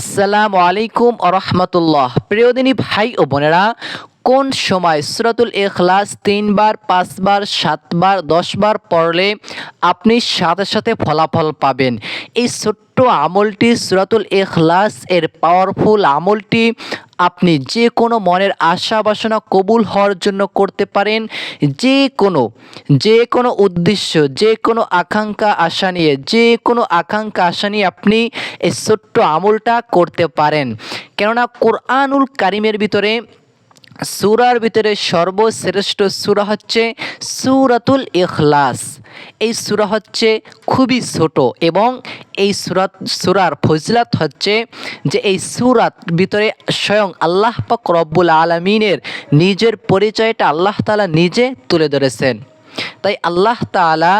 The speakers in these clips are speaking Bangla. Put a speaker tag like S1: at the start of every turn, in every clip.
S1: আসসালামু আলাইকুম আরহামতুল্লাহ প্রিয়দিনী ভাই ও বোনেরা, কোন সময় সুরাতুল এখলাস তিনবার, পাঁচবার, সাতবার, দশবার পড়লে আপনি সাথে সাথে ফলাফল পাবেন? এই ছোট্ট আমলটি সুরাতুল এখলাস এর পাওয়ারফুল আমলটি আপনি যে কোনো মনের আশা বাসনা কবুল হওয়ার জন্য করতে পারেন। যে কোনো যে কোনো উদ্দেশ্য, যে কোনো আকাঙ্ক্ষা আশা নিয়ে, যে কোনো আকাঙ্ক্ষা আশা নিয়ে আপনি এই ছোট্ট আমলটা করতে পারেন। কেননা কোরআনুল কারিমের ভিতরে সুরার ভিতরে সর্বশ্রেষ্ঠ সুরা হচ্ছে সুরাতুল ইখলাস। এই সুরা হচ্ছে খুবই ছোট এবং এই সুরাত, সুরার ফজিলাত হচ্ছে যে এই সুরাত ভিতরে স্বয়ং আল্লাহ পাক রব্বুল আলমিনের নিজের পরিচয়টা আল্লাহ তালা নিজে তুলে ধরেছেন। তাই আল্লাহ তালা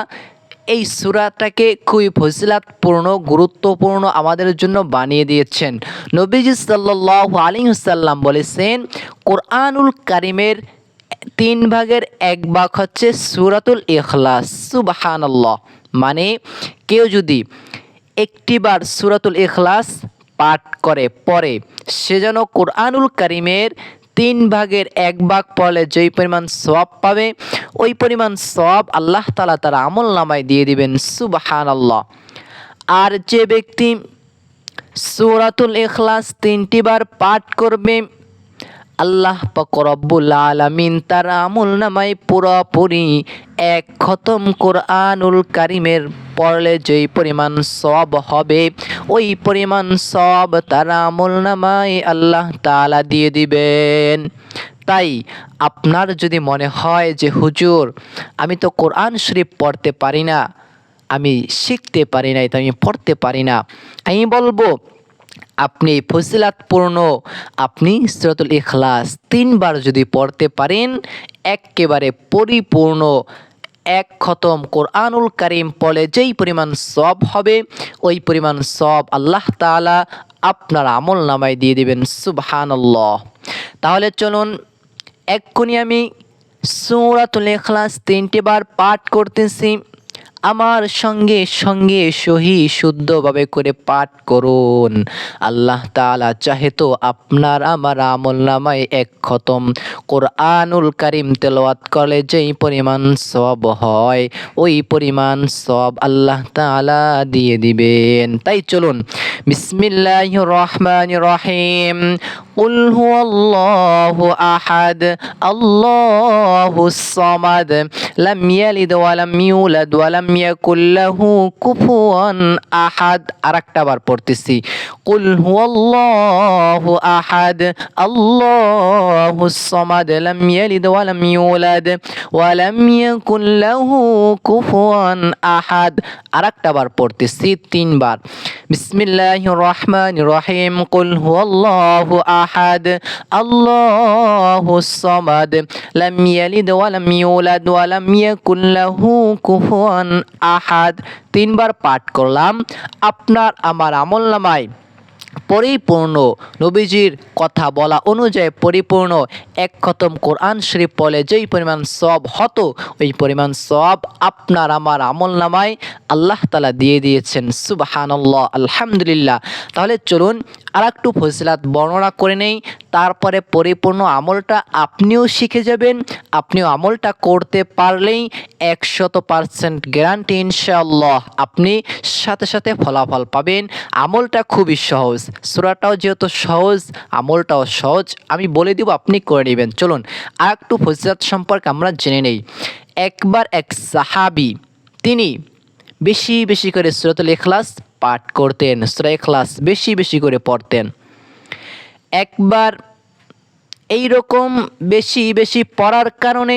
S1: এই সুরাটাকে খুবই ফজিলাতপূর্ণ, গুরুত্বপূর্ণ আমাদের জন্য বানিয়ে দিয়েছেন। নবীজি সাল্লাহ আলিহাল্লাম বলেছেন কোরআনুল কারিমের তিন ভাগের এক ভাগ হচ্ছে সুরাতুল ইখলাস, সুবাহানাল্লাহ। মানে কেউ যদি একটিবার সুরাতুল ইখলাস পাঠ করে পরে সে যেন কোরআনুল কারিমের তিন ভাগের এক ভাগ পড়লে যেই পরিমাণ সব পাবে, ওই পরিমাণ সব আল্লাহ তালা তার আমল নামায় দিয়ে দিবেন সুবাহান আল্লাহ আর যে ব্যক্তি সুরাতুল ইখলাস তিনটি বার পাঠ করবে আল্লাহ রব্বুল আলমিন তার আমুল নামাই পুরোপুরি এক খতম কোরআনুল কারিমের পড়লে যেই পরিমাণ সব হবে, ওই পরিমাণ সব তার আমুল নামাই আল্লাহ তালা দিয়ে দিবেন। তাই আপনার যদি মনে হয় যে, হুজুর, আমি তো কোরআন শরীফ পড়তে পারি না, আমি শিখতে পারি না তো আমি পড়তে পারি না। আমি বলব আপনি ফজিলাতপূর্ণ, আপনি সিরাতুল ইখলাস তিনবার যদি পড়তে পারেন, একেবারে পরিপূর্ণ, এক খতম কোরআনুল করিম পড়লে যেই পরিমাণ সব হবে, ওই পরিমাণ সব আল্লাহ তালা আপনার আমল নামায় দিয়ে দেবেন, সুবহানাল্লাহ। তাহলে চলুন, এক্ষুনি আমি সুরাতুল ইখলাস তিনটি বার পাঠ করতেছি। আমার সঙ্গে সঙ্গে সহি শুদ্ধভাবে করে পাঠ করুন। আল্লাহ তালা চাহে তো আপনার আমার আমল নামায় এক খতম। কোরআনুল কারিম তেলাওয়াত করলে যেই পরিমাণ সব হয়, ওই পরিমাণ সব আল্লাহ তালা দিয়ে দিবেন। তাই চলুন বিসমিল্লাহ রহমান রহিম। قل هو الله أحد الله الصمد لم يلد ولم يولد ولم يكن له كفوا أحد আরেকটা বার পড়তেছি কুল হুয়াল্লাহু আহাদ আল্লাহুস সামাদ লাম ইয়ালিদ ওয়া লাম ইউলাদ ওয়া লাম ইয়াকুল লাহু কুফুয়ান আহাদ আরেকটা বার পড়তেছি, তিনবার। বিসমিল্লাহির রহমানির রহিম কুল হুয়াল্লাহু আহাদ আল্লাহুস সামাদ লাম ইয়ালিদ ওয়া লাম ইউলাদ ওয়া লাম ইয়াকুল লাহু কুফুয়ান আহাদ তিনবার পাঠ করলাম, আপনার আমার আমল নামায় পরিপূর্ণ। নবীজির কথা বলা অনুযায়ী পরিপূর্ণ। এক খতম কোরআন শরীফ পড়লে যেই পরিমাণ সব হতো, ওই পরিমাণ সব আপনার আমার আমল নামায় আল্লাহ তালা দিয়ে দিয়েছেন। সুবাহানল্লাহ, আলহামদুলিল্লাহ। তাহলে চলুন আর একটু ফজিলাত বর্ণনা করে নেই। তারপরে পরিপূর্ণ আমলটা আপনিও শিখে যাবেন, আপনিও আমলটা করতে পারলেই একশত পারসেন্ট গ্যারান্টি ইনশাআল্লাহ আপনি সাথে সাথে ফলাফল পাবেন। আমলটা খুবই সহজ, সুরাটাও যেহেতু সহজ, আমলটাও সহজ, আমি বলে দিব আপনি করে নেবেন। চলুন আর একটু ফজিলাত সম্পর্কে আমরা জেনে নেই। একবার এক সাহাবি, তিনি বেশি বেশি করে সুরাতুল ইখলাস পাঠ করতেন, সুরা ইখলাস বেশি বেশি করে পড়তেন। একবার এই রকম বেশি বেশি পড়ার কারণে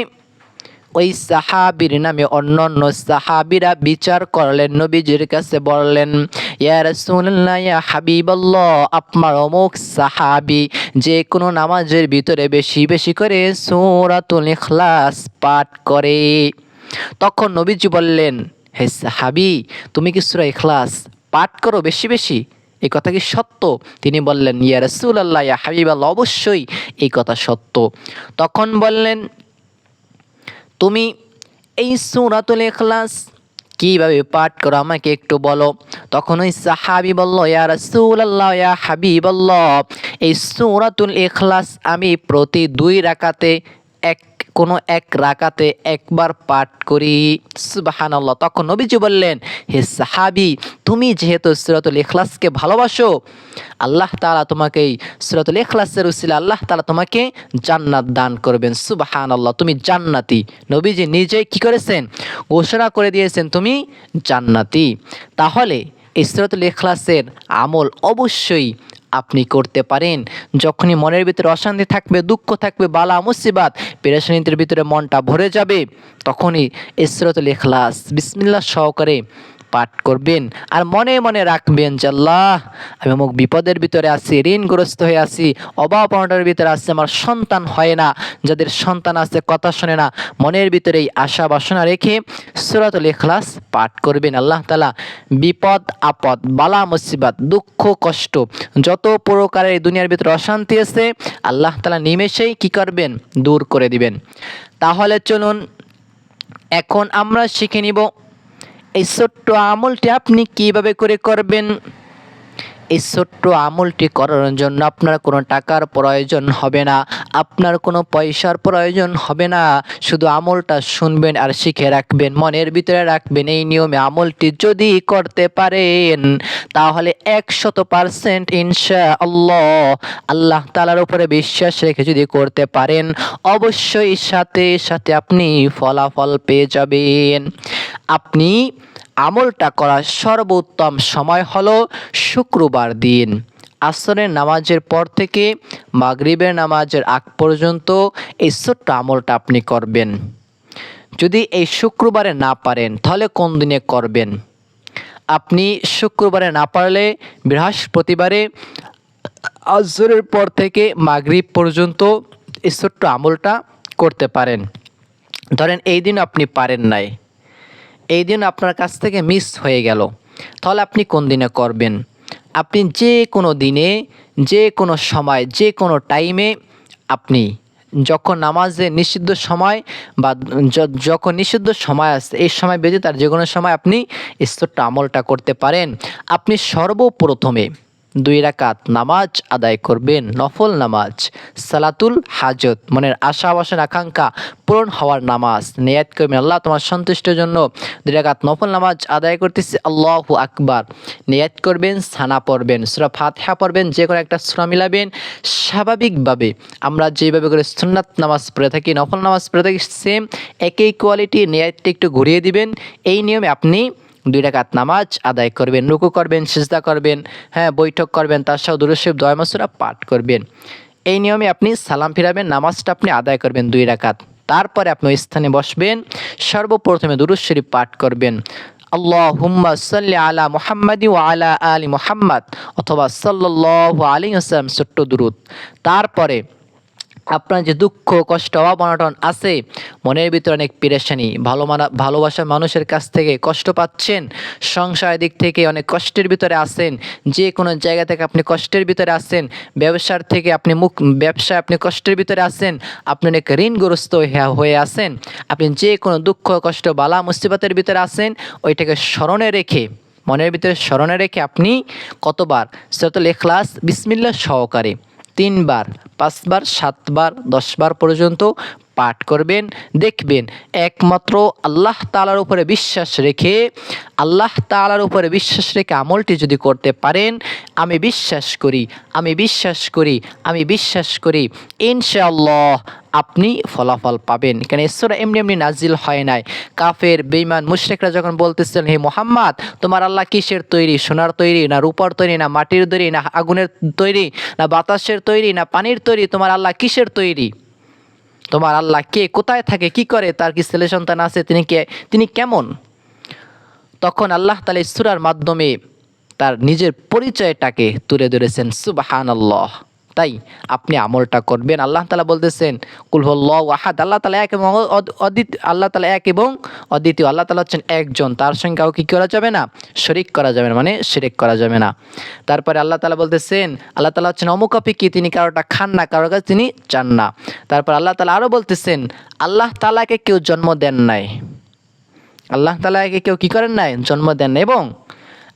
S1: ওই সাহাবির নামে অন্য অন্য সাহাবিরা বিচার করলেন, নবীজির কাছে বললেন, ইয়া রাসূলুল্লাহ, ইয়া হাবিবাল্লাহ, আপনার অমুক সাহাবি যে কোনো নামাজের ভিতরে বেশি বেশি করে সূরাতুল ইখলাস পাঠ করে। তখন নবীজি বললেন হে সাহাবি, তুমি কি সূরা ইখলাস পাঠ করো বেশি বেশি? এই কথা কি সত্য? তিনি বললেন, ইয়া রসুল আল্লাহ ইয়া হাবিব আল্লাহ অবশ্যই এই কথা সত্য। তখন বললেন, তুমি এই সুরাতুল ইখলাস কীভাবে পাঠ করো আমাকে একটু বলো? তখন ওই সাহাবি বলল, ইয়া রাসূলুল্লাহ, ইয়া হাবিবাল্লাহ, এই সূরাতুল ইখলাস আমি প্রতি দুই রাকাতে এক কোনো এক রাকাতে একবার পাঠ করি। সুবাহানাল্লাহ। তখন নবীজি বললেন, হে সাহাবি, তুমি যেহেতু সুরাতুল ইখলাসকে ভালোবাসো, আল্লাহ তাআলা তোমাকে সুরাতুল ইখলাসের উসিলা আল্লাহ তাআলা তোমাকে জান্নাত দান করবেন। সুবাহানাল্লাহ, তুমি জান্নাতি। নবীজি নিজেই কি করেছেন? ঘোষণা করে দিয়েছেন, তুমি জান্নাতি। তাহলে এই সুরাতুল ইখলাসের আমল অবশ্যই আপনি করতে পারেন। যখনই মনের ভিতরে অশান্তি থাকবে, দুঃখ থাকবে, বালা, মুসিবাত পেরেশানিতের ভিতরে মনটা ভরে যাবে, তখনই ইসরতুল ইখলাস। বিসমিল্লা সহকারে পাঠ করবেন আর মনে মনে রাখবেন যে আল্লাহ, আমি অমুক বিপদের ভিতরে আছি, ঋণগ্রস্ত হয়ে আছি, অভাব অনটনের ভিতরে আছি, আমার সন্তান হয় না, যাদের সন্তান আছে কথা শোনে না, মনের ভিতরে এই আশা বাসনা রেখে সুরাতুল ইখলাস পাঠ করবেন। আল্লাহ তালা বিপদ, আপদ, বালা, মুসিবাত, দুঃখ, কষ্ট, যত প্রকারের দুনিয়ার ভিতরে অশান্তি আছে, আল্লাহ তালা নিমেষেই কি করবেন? দূর করে দিবেন। তাহলে চলুন, এখন আমরা শিখে নিব এই ছোট্ট আমলটি আপনি কীভাবে করে করবেন? এই ছোট্ট আমলটি করার জন্য আপনার কোনো টাকার প্রয়োজন হবে না। আপনার কোনো পয়সার প্রয়োজন হবে না। শুধু আমলটা শুনবেন আর শিখে রাখবেন, মনের ভিতরে রাখবেন এই নিয়মে আমলটি যদি করতে পারেন, তাহলে একশত পারসেন্ট ইনশা আল্লাহ আল্লাহ তালার উপরে বিশ্বাস রেখে যদি করতে পারেন, অবশ্যই সাথে সাথে আপনি ফলাফল পেয়ে যাবেন। আপনি আমলটা করার সর্বোত্তম সময় হলো শুক্রবার দিন। আসরের নামাজের পর থেকে মাগরিবের নামাজের আগ পর্যন্ত এই ছোট্ট আমলটা আপনি করবেন। যদি এই শুক্রবারে না পারেন, তাহলে কোন দিনে করবেন? আপনি শুক্রবারে না পারলে বৃহস্পতিবারে আসরের পর থেকে মাগরিব পর্যন্ত এই ছোট্ট আমলটা করতে পারেন। ধরেন এই দিন আপনি পারেন নাই। এই দিন আপনার কাছ থেকে মিস হয়ে গেল। তাহলে আপনি কোন দিনে করবেন? আপনি যে কোনো দিনে, যে কোনো সময়, যে কোনো টাইমে আপনি যখন নামাজে নিষিদ্ধ সময় বা যখন নিষিদ্ধ সময় আসে, এই সময় বেজে তার যে কোনো সময় আপনি স্তরটা আমলটা করতে পারেন। আপনি সর্বপ্রথমে দুই রাকাত নামাজ আদায় করবেন, নফল নামাজ। সালাতুল হাজত, মনের আশা বাসন আকাঙ্ক্ষা পূরণ হওয়ার নামাজ। নিয়াত করবেন, আল্লাহ তোমার সন্তুষ্টের জন্য দুই রাকাত নফল নামাজ আদায় করতেছি, আল্লাহু আকবার। নিয়াত করবেন, সানা পড়বেন, সুরা ফাতিহা পড়বেন, যে কোনো একটা সুরা মিলাবেন স্বাভাবিকভাবে। আমরা যেভাবে করে সুন্নাত নামাজ পড়ে থাকি, নফল নামাজ পড়ে থাকি সেম একই কোয়ালিটি নিয়াতটি একটু ঘুরিয়ে দিবেন। এই নিয়মে আপনি দুই রাকাত নামাজ আদায় করবেন, রুকু করবেন, সিজদা করবেন হ্যাঁ বৈঠক করবেন, তার সাথে দুরুশিব দয়মাসুরা পাঠ করবেন। এই নিয়মে আপনি সালাম ফিরাবেন, নামাজটা আপনি আদায় করবেন দুই রাকাত। তারপরে আপনি ওই স্থানে বসবেন, সর্বপ্রথমে দুরুজ শরীফ পাঠ করবেন। আল্লাহ হুম্মা সাল্লি আলা মুহাম্মাদি ওয়া আলা আলি মুহাম্মদ, অথবা সাল্লাল্লাহু আলাইহি ওয়াসাল্লাম ছোট্ট দুরুদ। তারপরে আপনার যে দুঃখ, কষ্ট অভাব অনটন আছে, মনের ভিতরে অনেক পেরেশানি। ভালো মানা, ভালোবাসার মানুষের কাছ থেকে কষ্ট পাচ্ছেন, সংসারের দিক থেকে অনেক কষ্টের ভিতরে আছেন যে কোনো জায়গা থেকে আপনি কষ্টের ভিতরে আছেন, ব্যবসার থেকে আপনি মুখ, ব্যবসায় আপনি কষ্টের ভিতরে আছেন, আপনি অনেক ঋণগ্রস্ত হয়ে- আছেন, আপনি যে কোনো দুঃখ, কষ্ট, বালা, মুসিবতের ভিতরে আছেন, ওইটাকে স্মরণে রেখে, মনের ভিতরে স্মরণে রেখে আপনি কতবার সৈয়দুল এখলাস বিসমিল্লা সহকারে তিনবার পাঁচবার সাতবার দশবার পর্যন্ত পাঠ করবেন, দেখবেন একমাত্র আল্লাহ তালার উপরে বিশ্বাস রেখে, আল্লাহ তালার উপরে বিশ্বাস রেখে আমলটি যদি করতে পারেন, আমি বিশ্বাস করি, আমি বিশ্বাস করি, আমি বিশ্বাস করি, ইনশাআল্লাহ আপনি ফলাফল পাবেন। কেন ঈশ্বর এমনি এমনি নাজিল হয় নাই। কাফের বেইমান মুশরিকরা যখন বলতেছিলেন হে মোহাম্মদ, তোমার আল্লাহ কিসের তৈরি? সোনার তৈরি না রূপার তৈরি না মাটির তৈরি না আগুনের তৈরি না বাতাসের তৈরি না পানির তৈরি? তোমার আল্লাহ কিসের তৈরি? তোমার আল্লাহ কে কোথায় থাকে, কি করে, তার কি ছেলে সন্তান আছে, তিনি কে, তিনি কেমন? তখন আল্লাহ তালা ইসুরার মাধ্যমে তার নিজের পরিচয়টাকে তুলে ধরেছেন সুবাহান আল্লাহ তাই আপনি আমলটা করবেন। আল্লাহ তালা বলতেছেন কুলহল্লাহ আহাদ। আল্লাহ তালা এক এবং অদ- অদ্বিতীয় আল্লাহ তালা এক এবং অদ্বিতীয়। আল্লাহ তালা হচ্ছেন একজন, তার সঙ্গে কাউকে কী করা যাবে না? শরিক করা যাবে না মানে শিরিক করা যাবে না। তারপরে আল্লাহ তালা বলতেছেন, আল্লাহ তালা হচ্ছেন অমুকাপিকি তিনি কারোটা খান না, কারোর কাছে তিনি চান না। তারপর আল্লাহ তালা আরও বলতেছেন, আল্লাহ তালাকে কেউ জন্ম দেন নাই। আল্লাহ তালাকে কেউ কী করেন নাই? জন্ম দেন নাই এবং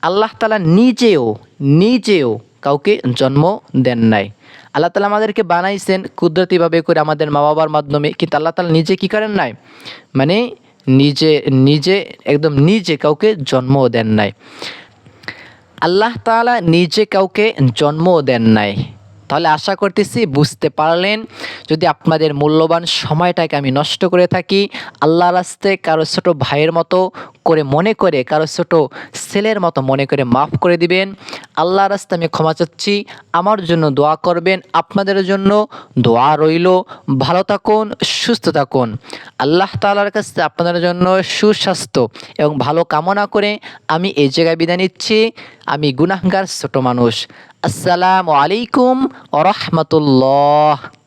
S1: আল্লাহ তালা নিজেও নিজেও কাউকে জন্ম দেন নাই। আল্লাহ তালা আমাদেরকে বানাইছেন কুদরতিভাবে করে আমাদের মা বাবার মাধ্যমে, কিন্তু আল্লাহ তালা নিজে কী করেন নাই? মানে নিজে নিজে, একদম নিজে কাউকে জন্মও দেন নাই। আল্লাহ তালা নিজে কাউকে জন্মও দেন নাই। তাহলে আশা করতেছি বুঝতে পারলেন, যদি আপনাদের মূল্যবান সময়টাকে আমি নষ্ট করে থাকি আল্লাহ রাস্তে কারও ছোট ভাইয়ের মতো করে মনে করে, কারও ছোট ছেলের মতো মনে করে মাফ করে দিবেন। আল্লাহ রাস্তা আমি ক্ষমা চাচ্ছি। আমার জন্য দোয়া করবেন, আপনাদের জন্য দোয়া রইল। ভালো থাকুন, সুস্থ থাকুন। আল্লাহ তালার কাছে আপনাদের জন্য সুস্বাস্থ্য এবং ভালো কামনা করে আমি এই জায়গায় বিদায় নিচ্ছি। আমি গুনাহগার ছোট মানুষ। আসসালামু আলাইকুম ওরহমতুল্লাহ